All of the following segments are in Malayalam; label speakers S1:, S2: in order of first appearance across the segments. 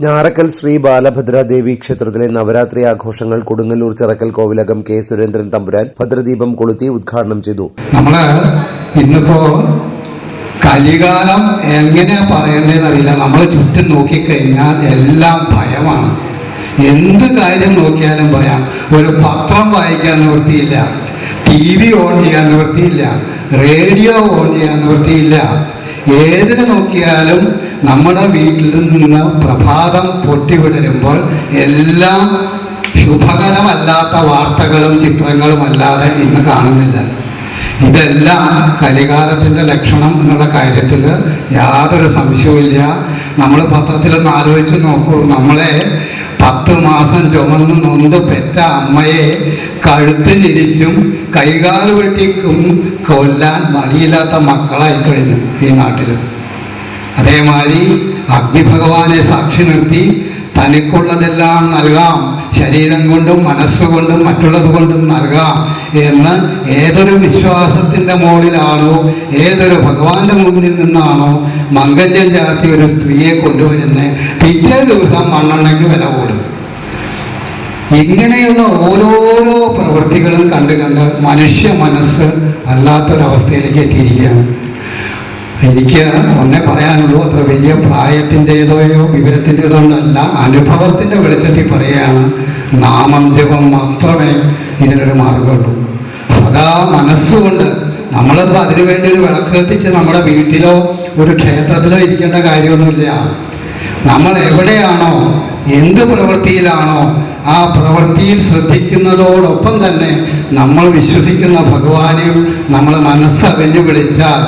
S1: ഞാറക്കൽ ശ്രീ ബാലഭദ്രാദേവി ക്ഷേത്രത്തിലെ നവരാത്രി ആഘോഷങ്ങൾ കൊടുങ്ങല്ലൂർ ചിറക്കൽ കോവിലകം കെ സുരേന്ദ്രൻ തമ്പുരാൻ ഭദ്രദീപം കൊളുത്തി ഉദ്ഘാടനം ചെയ്തു.
S2: നമ്മൾ ഇന്നിപ്പോ കലികാലം എങ്ങനെയാ പറയേണ്ടതെന്ന് അറിയില്ല. നമ്മൾ ചുറ്റും നോക്കിക്കഴിഞ്ഞാൽ എല്ലാം ഭയമാണ്. എന്ത് കാര്യം നോക്കിയാലും ഭയം. ഒരു പത്രം വായിക്കാൻ നിവൃത്തിയില്ല. ടി വി ഓൺ ചെയ്യാൻ നിവൃത്തിയില്ല. റേഡിയോ ഓൺ ചെയ്യാൻ നിവൃത്തിയില്ല. ഏതിനെ നോക്കിയാലും നമ്മുടെ വീട്ടിൽ നിന്ന് പ്രഭാതം പൊട്ടിവിടരുമ്പോൾ എല്ലാം ശുഭകരമല്ലാത്ത വാർത്തകളും ചിത്രങ്ങളും അല്ലാതെ ഇന്ന് കാണുന്നില്ല. ഇതെല്ലാം കലികാലത്തിന്റെ ലക്ഷണം എന്നുള്ള കാര്യത്തിൽ യാതൊരു സംശയവുമില്ല നമ്മൾ പത്രത്തിലൊന്ന് ആലോചിച്ച് നോക്കൂ. നമ്മളെ പത്ത് മാസം ചുമന്ന് നൊന്ത് പെറ്റ അമ്മയെ കഴുത്ത് ചിരിച്ചും കൈകാൽ വെട്ടിക്കും കൊല്ലാൻ മടിയില്ലാത്ത മക്കളായി കഴിഞ്ഞു ഈ നാട്ടിൽ. അതേമാതിരി അഗ്നിഭഗവാനെ സാക്ഷി നിർത്തി തനിക്കുള്ളതെല്ലാം നൽകാം. ശരീരം കൊണ്ടും മനസ്സുകൊണ്ടും മറ്റുള്ളത് കൊണ്ടും നൽകാം എന്ന് ഏതൊരു വിശ്വാസത്തിന്റെ മുകളിലാണോ ഏതൊരു ഭഗവാന്റെ മുമ്പിൽ നിന്നാണോ മംഗല്യം ചാർത്തി ഒരു സ്ത്രീയെ കൊണ്ടുവരുന്നത് പിറ്റേ ദിവസം മണ്ണെണ്ണയ്ക്ക് വില കൂടും. ഇങ്ങനെയുള്ള ഓരോരോ പ്രവൃത്തികളും കണ്ട് കണ്ട് മനുഷ്യ മനസ്സ് അല്ലാത്തൊരവസ്ഥയിലേക്ക് എത്തിയിരിക്കുകയാണ്. എനിക്ക് ഒന്നേ പറയാനുള്ളൂ അത്ര വലിയ പ്രായത്തിന്റെതോയോ വിവരത്തിന്റെതോ അല്ല അനുഭവത്തിന്റെ വെളിച്ചത്തിൽ പറയുകയാണ് നാമം ജപം മാത്രമേ ഇതിനൊരു മാർഗമുള്ളൂ സദാ മനസ്സുകൊണ്ട് നമ്മളിപ്പോൾ അതിനുവേണ്ടി ഒരു വിളക്ക് കത്തിച്ച് നമ്മുടെ വീട്ടിലോ ഒരു ക്ഷേത്രത്തിലോ ഇരിക്കേണ്ട കാര്യമൊന്നുമില്ല. നമ്മൾ എവിടെയാണോ എന്ത് പ്രവൃത്തിയിലാണോ ആ പ്രവൃത്തിയിൽ ശ്രദ്ധിക്കുന്നതോടൊപ്പം തന്നെ നമ്മൾ വിശ്വസിക്കുന്ന ഭഗവാനെയും നമ്മൾ മനസ്സറിഞ്ഞ് വിളിച്ചാൽ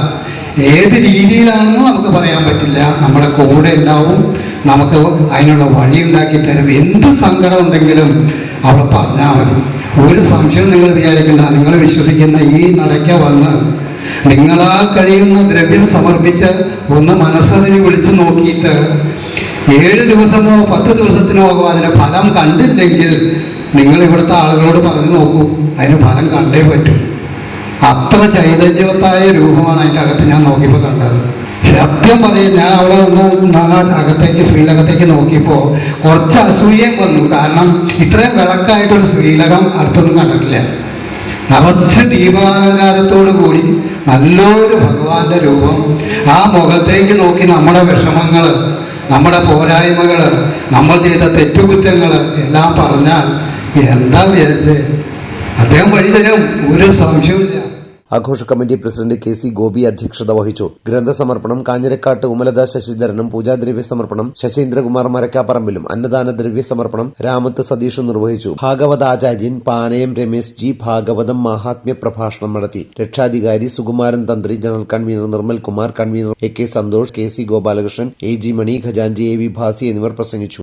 S2: ഏത് രീതിയിലാണെന്ന് നമുക്ക് പറയാൻ പറ്റില്ല. നമ്മുടെ കൂടെ ഉണ്ടാവും. നമുക്ക് അതിനുള്ള വഴി ഉണ്ടാക്കി തരും. എന്ത് സങ്കടം ഉണ്ടെങ്കിലും അവൾ പറഞ്ഞാൽ മതി. ഒരു സംശയം നിങ്ങൾ വിചാരിക്കണ്ട. നിങ്ങൾ വിശ്വസിക്കുന്ന ഈ നടയ്ക്ക വന്ന് നിങ്ങളാൽ കഴിയുന്ന ദ്രവ്യം സമർപ്പിച്ച് ഒന്ന് മനസ്സതിന് വിളിച്ചു നോക്കിയിട്ട് ഏഴ് ദിവസമോ പത്ത് ദിവസത്തിനോ അതിന് ഫലം കണ്ടില്ലെങ്കിൽ നിങ്ങൾ ഇവിടുത്തെ ആളുകളോട് പറഞ്ഞു നോക്കൂ. അതിന് ഫലം കണ്ടേ പറ്റും. അത്ര ചൈതന്യവത്തായ രൂപമാണ് അതിന്റെ അകത്ത് ഞാൻ നോക്കിയപ്പോൾ കണ്ടത്. സത്യം പറയും ഞാൻ അവിടെ ഒന്ന് നാളെ അകത്തേക്ക് ശ്രീലകത്തേക്ക് നോക്കിയപ്പോൾ കുറച്ച് അസൂയം വന്നു. കാരണം ഇത്രയും വിളക്കായിട്ടൊരു ശ്രീലകം അടുത്തൊന്നും കണ്ടിട്ടില്ല. നിറച്ച് ദീപാലങ്കാരത്തോടു കൂടി നല്ലൊരു ഭഗവാന്റെ രൂപം. ആ മുഖത്തേക്ക് നോക്കി നമ്മുടെ വിഷമങ്ങൾ നമ്മുടെ പോരായ്മകൾ നമ്മൾ ചെയ്ത തെറ്റുകുറ്റങ്ങൾ എല്ലാം പറഞ്ഞാൽ എന്താ വിചാരിച്ചത് അദ്ദേഹം വഴി തരും ഒരു സംശയവുമില്ല.
S1: ആഘോഷ committee president K C Gopi അധ്യക്ഷത വഹിച്ചു. ഗ്രന്ഥസമർപ്പണം കാഞ്ഞിരക്കാട്ട് ഉമലത ശശിധരനും പൂജാദ്രവ്യ സമർപ്പണം ശശീന്ദ്രകുമാർ മരക്കാപ്പറമ്പിലും അന്നദാന ദ്രവ്യ സമർപ്പണം രാമത്ത് സതീഷും നിർവഹിച്ചു. ഭാഗവതാചാര്യൻ പാനയം രമേശ് ജി ഭാഗവതം മഹാത്മ്യ പ്രഭാഷണം നടത്തി. രക്ഷാധികാരി Sukumaran Thantri general convener Nirmal Kumar convener A K Santhosh K C Gopalakrishnan A G Mani ഖജാൻജി A V Bhasi എന്നിവർ പ്രസംഗിച്ചു.